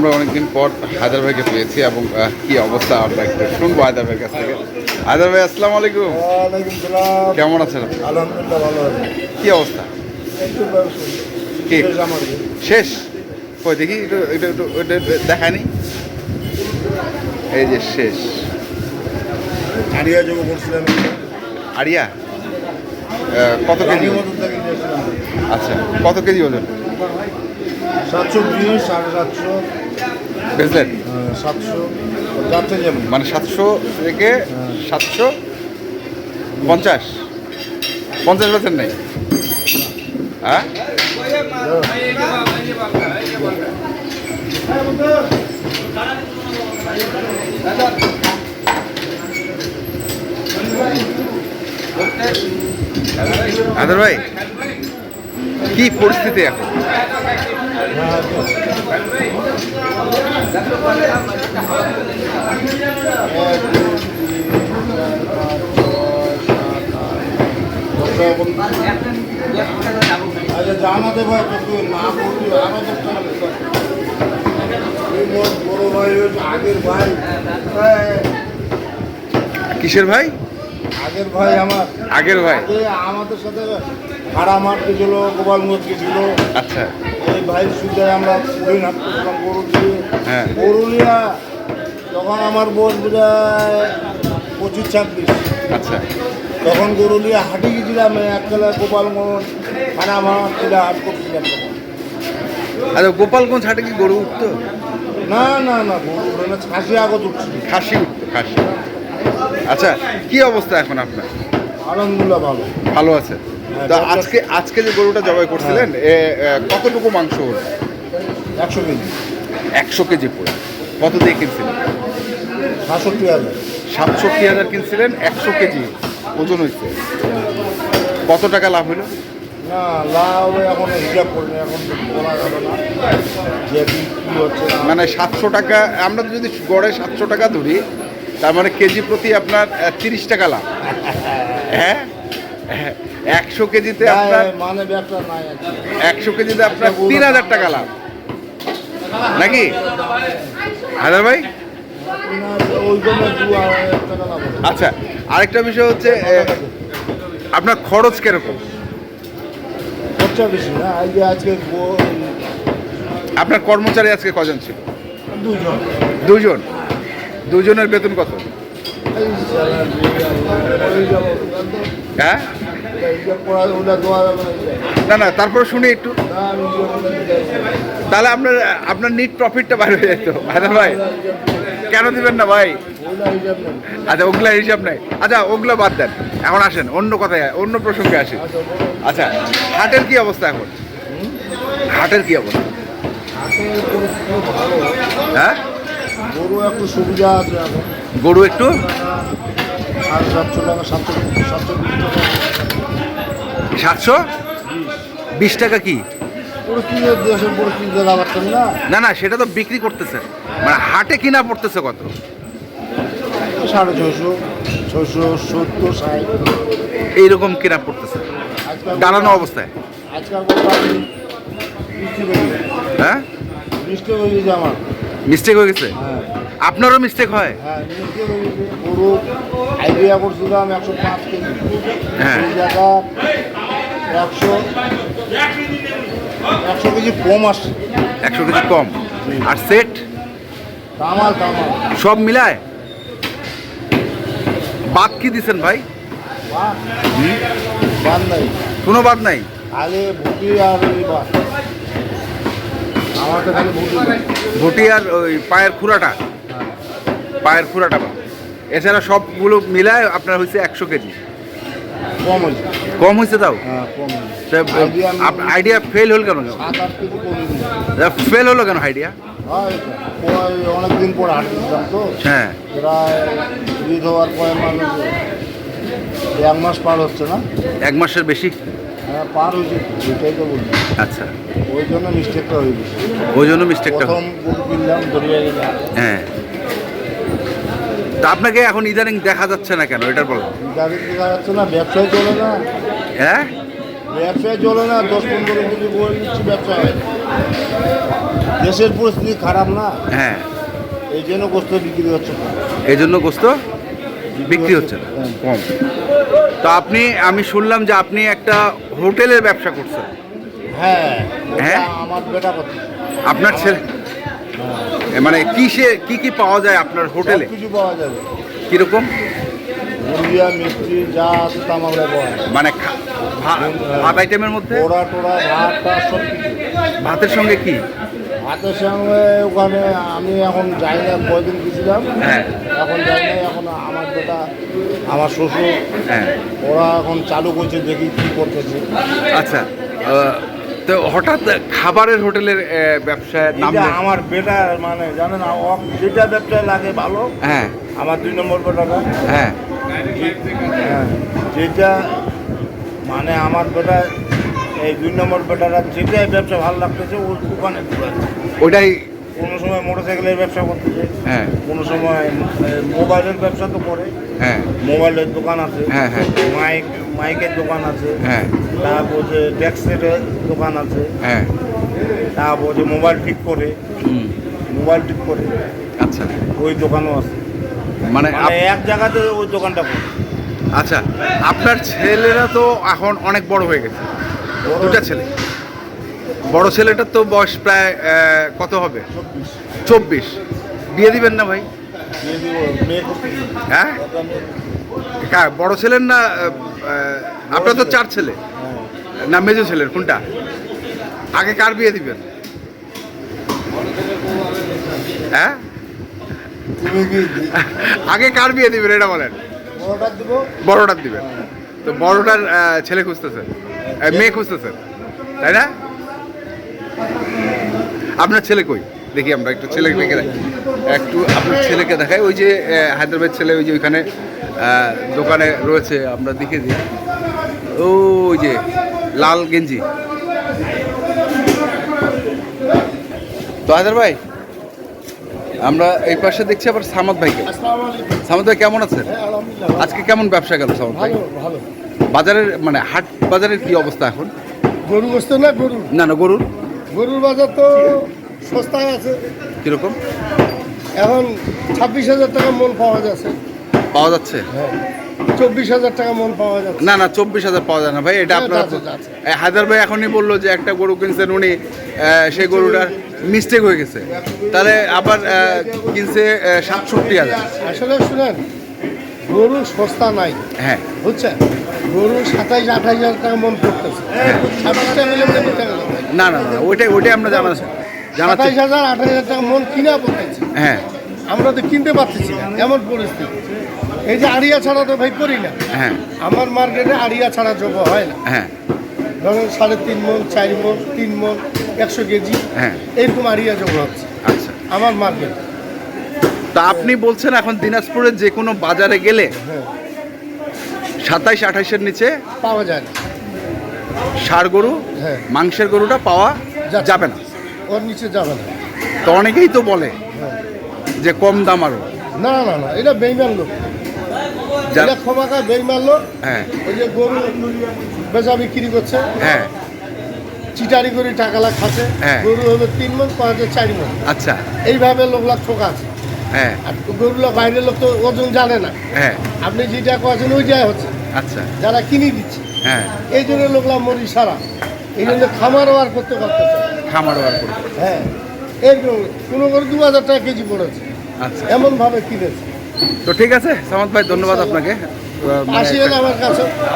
আমরা অনেকদিন পর হায়দার ভাইকে পেয়েছি এবং কি অবস্থা আমরা একটু শুনব হায়দার ভাইয়ের কাছ থেকে। হায়দার ভাই আসসালামু আলাইকুম। কেমন আছেন আপনি? আলহামদুলিল্লাহ ভালো কি অবস্থা? কি? শেষ কই দেখি দেখায়নি? এই যে শেষ। করছিলাম। আরিয়া কত কেজি? আচ্ছা কত কেজি ওজন? সাতশো সাড়ে সাতশো? বেচলেন সাতশো। যাচ্ছে যেমন মানে সাতশো থেকে সাতশো পঞ্চাশ। পঞ্চাশ বেচেন নাই। হ্যাঁ? আদর ভাই কি পরিস্থিতি এখন? আচ্ছা জানাতে ভাই তো তুই না বলবি আরও তুই বড় ভাই আগের ভাই কিসের ভাই? আগের ভাই আমার। আগের ভাই। আমাদের সাথে ভাড়া মারতে ছিল গোপালগঞ্জ গেছিল আচ্ছা। এই ভাই সুদে আমরা পুরী হাট করছিলাম পুরুলিয়া হ্যাঁ। পুরুলিয়া তখন আমার বয়স বোঝায় পঁচিশ ছাব্বিশ। আচ্ছা। তখন গরুলিয়া হাটে গেছিলাম একতলা গোপালগঞ্জ ভাড়া মারতে হাট করছিলাম। আচ্ছা গোপালগঞ্জ হাটে কি গরু উঠতো? না না না গরু উঠে না ছাঁসি আগত উঠছিল খাসি উঠতো খাসি। আচ্ছা কি অবস্থা এখন আপনার? আলহামদুলিল্লাহ ভালো। ভালো আছে? তো আজকে আজকে যে গরুটা জবাই করছিলেন এ, এ, কতটুকু মাংস হলো? একশো কেজি। একশো কেজি পড়ে কত দিয়ে কিনছিলেন? সাতষট্টি হাজার। সাতষট্টি হাজার কিনছিলেন একশো কেজি ওজন হয়েছে। কত টাকা লাভ হলো? না লাভ এখন হিসাব করিনি এখন বলা যাবে না যে কি হচ্ছে। মানে সাতশো টাকা আমরা যদি গড়ে সাতশো টাকা ধরি তার মানে কেজি প্রতি আপনার তিরিশ টাকা লাভ। হ্যাঁ হ্যাঁ, একশো কেজিতে আপনার মানে একশো কেজিতে আপনার তিন হাজার টাকা লাভ। নাকি? হাজার ভাই আচ্ছা আরেকটা বিষয় হচ্ছে আপনার খরচ কীরকম? খরচা বেশি না আজকে আপনার কর্মচারী আজকে কজন ছিল? দুজন। দুজন? দুজনের বেতন কত? হ্যাঁ না। না তারপরে শুনি একটু। তাহলে আপনার আপনার নিট প্রফিটটা বাইরে হয়ে যেত হাজার ভাই কেন দিবেন না ভাই। আচ্ছা ওগুলা হিসাব নাই আচ্ছা ওগুলো বাদ দেন এখন আসেন অন্য কথায় অন্য প্রসঙ্গে আসি আচ্ছা, হাটের কি অবস্থা এখন হাটের কি অবস্থা। হ্যাঁ গরু একটু সুবিধা আছে এখন গরু একটু। আর সাতশো? বিশ টাকা কি? না না না সেটা তো বিক্রি করতেছে। মানে হাটে কিনা পড়তেছে কত? সাড়ে ছশো ছশো সত্তর ষাট এইরকম কিনা পড়তেছে। দাঁড়ানো অবস্থায়। হয়ে? মিস্টেক হয়ে গেছে? হ্যাঁ। আপনারও মিস্টেক হয়? হ্যাঁ আইডিয়া করছিলাম একশো পাঁচ কেজি। হ্যাঁ। জায়গা একশো একশো কেজি কম আসছে। একশো কেজি কম। আর সেট কামাল সব মিলায়? বাদ কি দিছেন ভাই? বাদ? নাই। কোনো বাদ নাই? ভুটি আর ভুটি আর ওই পায়ের খুঁড়াটা। পায়ের খুঁড়াটা বাদ এছাড়া সবগুলো মিলায় আপনার হয়েছে একশো কেজি। কম হয়েছে কম হয়েছে তাও? হ্যাঁ আইডিয়া ফেল হল কেন? ফেল হলো কেন আইডিয়া? হয় অনেক দিন পর হাট দিয়েছিলাম তো। হ্যাঁ। প্রায় ঈদ হওয়ার পরে মানে এক মাস পার হচ্ছে না। এক মাসের বেশি? হ্যাঁ পার হয়েছে। এটাই তো বলছি। আচ্ছা। ওই জন্য মিস্টেকটা হয়ে গেছে। ওই জন্য মিস্টেকটা প্রথম গরু কিনলাম ধরিয়ে গেছে হ্যাঁ। তা আপনাকে এখন ইদানিং দেখা যাচ্ছে না কেন? এটার বলো গাড়ি দেখা যাচ্ছে না ব্যবসায় চলে না। হ্যাঁ? ব্যবসায় চলে না দশ পনেরো কেজি বই নিচ্ছি ব্যবসা হয়। দেশের পরিস্থিতি খারাপ না? হ্যাঁ। এই জন্য গোস্ত বিক্রি হচ্ছে না। এই জন্য গোস্ত বিক্রি হচ্ছে না। কম। তো আপনি আমি শুনলাম যে আপনি একটা হোটেলের ব্যবসা করছেন। হ্যাঁ হ্যাঁ? আমার বেটা করছে আপনার ছেলে মানে কিসে কি কি পাওয়া যায় আপনার হোটেলে? কিছু পাওয়া যাবে। কীরকম? মিষ্টি যা আছে তা আমরা পাওয়া মানে ভাত আইটেমের মধ্যে? পোড়া টোড়া ভাত টাত সব কিছু। ভাতের সঙ্গে কি? হাতের সঙ্গে ওখানে আমি এখন যাই না কয়দিন গেছিলাম। হ্যাঁ। এখন যাই না এখন আমার বেটা আমার শ্বশুর হ্যাঁ। ওরা এখন চালু করছে দেখি কি করতেছে। আচ্ছা তো হঠাৎ খাবারের হোটেলের ব্যবসায় নাম আমার বেটা মানে জানেন যেটা ব্যবসায় লাগে ভালো হ্যাঁ। আমার দুই নম্বর বেটাটা হ্যাঁ। হ্যাঁ যেটা মানে আমার বেটা এই দুই নম্বর বেটাটা যেটাই ব্যবসা ভালো লাগতেছে ওর দোকানে ঢুকাচ্ছে। ওইটাই কোনো সময় মোটর সাইকেলের ব্যবসা করতেছে হ্যাঁ। কোনো সময় মোবাইলের ব্যবসা তো করে। হ্যাঁ। মোবাইলের দোকান আছে হ্যাঁ, হ্যাঁ। মাইক মাইকের দোকান আছে হ্যাঁ। তারপর যে ডেস্কের দোকান আছে। হ্যাঁ। তারপর যে মোবাইল ঠিক করে। মোবাইল ঠিক করে। আচ্ছা। ওই দোকানও আছে। মানে মানে এক জায়গাতে ওই দোকানটা আচ্ছা আপনার ছেলেরা তো এখন অনেক বড় হয়ে গেছে। দুটা ছেলে। বড় ছেলেটার তো বয়স প্রায় কত হবে? চব্বিশ। বিয়ে দিবেন না ভাই? হ্যাঁ? বড় ছেলের না আপনার তো চার ছেলে। না মেজো ছেলের কোনটা? আগে কার বিয়ে দিবেন? হ্যাঁ? তুমি কি আগে কার বিয়ে দিবেন এটা বলেন। বড়টার দিবেন। তো বড়টার ছেলে খুঁজতেছেন মেয়ে খুঁজতেছেন তাই না? আপনার ছেলে কই? দেখি আমরা একটু ছেলেকে দেখে দেখ- একটু আপনার ছেলেকে দেখাই। ওই যে হায়দ্রাবাদ ছেলে ওই যে ওইখানে দোকানে রয়েছে আমরা দেখে দিই। ওই যে লাল গেঞ্জি। তো হায়দার ভাই আমরা এই পাশে দেখছি আবার সামাদ ভাইকে। সামাদ ভাই কেমন আছেন? আজকে কেমন ব্যবসা গেল সামাদ ভাই? বাজারের মানে হাট বাজারের কি অবস্থা এখন? গরু গোস্ত না গরু? না না গরুর। গরুর বাজার তো সস্তায় আছে। কীরকম? এখন ছাব্বিশ হাজার টাকা মন পাওয়া যাচ্ছে। পাওয়া যাচ্ছে? হ্যাঁ। চব্বিশ হাজার টাকা মন পাওয়া যাচ্ছে। না না চব্বিশ হাজার পাওয়া যায় না ভাই এটা হ্যাঁ, আপনার। হায়দার ভাই এখনই বলল যে একটা গরু কিনছেন উনি সেই গরুটার মিস্টেক হয়ে গেছে। তাহলে আবার কিনছে সাতষট্টি হাজার। আসলে শুনেন গরু সস্তা নাই। হ্যাঁ। বুঝছেন? গরু সাতাইশ আঠাইশ হাজার টাকা মন পড়তেছে। মিলে মিলে না না না ওইটাই ওইটাই আমরা জানা সাতাইশ হাজার আঠাইশ হাজার টাকা মন কিনা পড়তেছে। হ্যাঁ। আমরা তো কিনতে পারতেছি না এমন পরিস্থিতি। এই যে আড়িয়া ছাড়া তো ভাই করি না। হ্যাঁ। আমার মার্কেটে আড়িয়া ছাড়া যোগ্য হয় না। হ্যাঁ। ধরুন সাড়ে তিন মন চার মন তিন মন একশো কেজি হ্যাঁ। এরকম আড়িয়া যোগ্য হচ্ছে। আচ্ছা। আমার মার্কেট। তা আপনি বলছেন এখন দিনাজপুরের যে কোনো বাজারে গেলে হ্যাঁ। সাতাইশ আঠাইশের নিচে পাওয়া যায় না। ষাড় গরু হ্যাঁ। মাংসের গরুটা পাওয়া। যাবে না। ওর নিচে যাবে না। তো অনেকেই তো বলে হ্যাঁ। যে কম দাম আরও। না না না এটা বেইমান লোক। যা- এটা ক্ষমাকা হ্যাঁ। ওই যে গরু বেচা বিক্রি করছে। হ্যাঁ। চিটারি করে টাকা লাখ খাচ্ছে। হ্যাঁ। গরু তিন মন পাঁচ চার মন। আচ্ছা। এইভাবে লোক লাখ ঠোকা আছে। হ্যাঁ। আর বাইরের লোক তো ওজন জানে না। হ্যাঁ। আপনি যেটা করছেন ওই যাই হচ্ছে। আচ্ছা। যারা কিনে দিচ্ছে। হ্যাঁ। এই জন্য লোকলা মরি সারা। এই জন্য খামারও আর করতে পারতেছে খামার আর করব হ্যাঁ। এরকম কোনো করে দু হাজার টাকা কেজি পড়েছে। আচ্ছা। এমনভাবে কিনেছে। তো ঠিক আছে সামাদ ভাই ধন্যবাদ আপনাকে।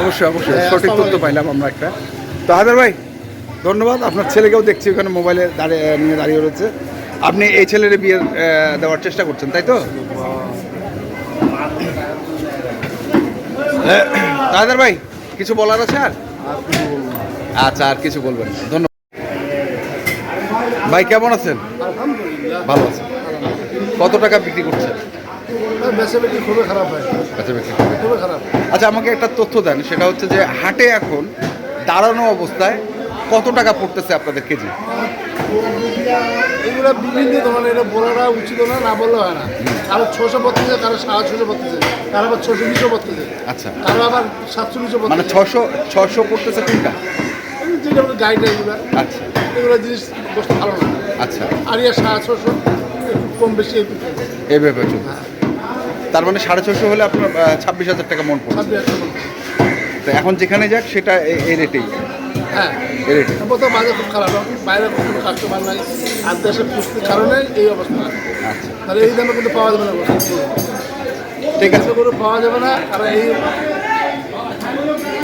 অবশ্যই অবশ্যই। হ্যাঁ, সঠিক তথ্য পাইলাম আমরা একটা। তো হাজার ভাই ধন্যবাদ। আপনার ছেলেকেও দেখছি ওখানে মোবাইলে দাঁড়িয়ে নিয়ে দাঁড়িয়ে রয়েছে। আপনি এই ছেলের বিয়ে দেওয়ার চেষ্টা করছেন তাই তো? হাজার ভাই কিছু বলার আছে আর? আচ্ছা আর কিছু বলবেন ধন্যবাদ। ভাই কেমন আছেন? ভালো আছেন। কত টাকা বিক্রি করছেন? বেচা বিক্রি খুবই খারাপ হয়। আচ্ছা বিক্রি খুবই খারাপ। আচ্ছা আমাকে একটা তথ্য দেন সেটা হচ্ছে যে হাটে এখন দাঁড়ানো অবস্থায় কত টাকা পড়তেছে আপনাদের কেজি? এগুলো বিভিন্ন ধরনের এটা বলাটা উচিত না না বললে হয় না। কারও ছশো পড়তেছে কারও সাড়ে ছশো পড়তেছে কারও আবার ছশো বিশও পড়তেছে। আচ্ছা। কারও আবার সাতচল্লিশও মানে পড়তেছে। ছশো ছশো পড়তেছে কোনটা এই যেটা আমাদের গাইড এগুলো। আচ্ছা। এগুলো জিনিস বস্তু ভালো না। আচ্ছা। আর ইয়া সাড়ে ছশো কম বেশি চলছে হ্যাঁ। তার মানে সাড়ে ছশো হলে আপনার ছাব্বিশ হাজার টাকা মন টাকা। তো এখন যেখানে যাক সেটা এ- এই রেটেই। হ্যাঁ। এই রেটে প্রথম বাজার খুব খারাপ। বাইরে কোনো কাস্টমার নাই আর দেশের পুষ্টির কারণে এই অবস্থা। আচ্ছা। তাহলে এই দামে কিন্তু পাওয়া যাবে না। ঠিক আছে। পাওয়া যাবে না কারণ এই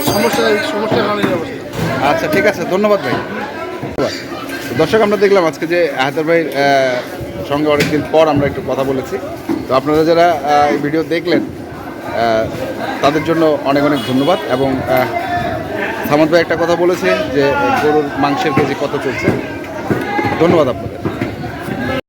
সমস্যা এই সমস্যার কারণে এই অবস্থা। আচ্ছা ঠিক আছে। ধন্যবাদ ভাই। দর্শক আমরা দেখলাম আজকে যে হায়দার ভাইয়ের সঙ্গে অনেকদিন পর আমরা একটু কথা বলেছি। তো আপনারা যারা ভিডিও দেখলেন তাদের জন্য অনেক অনেক ধন্যবাদ এবং সামন্ত একটা কথা বলেছে যে গরুর মাংসের কেজি কত চলছে। ধন্যবাদ আপনাদের।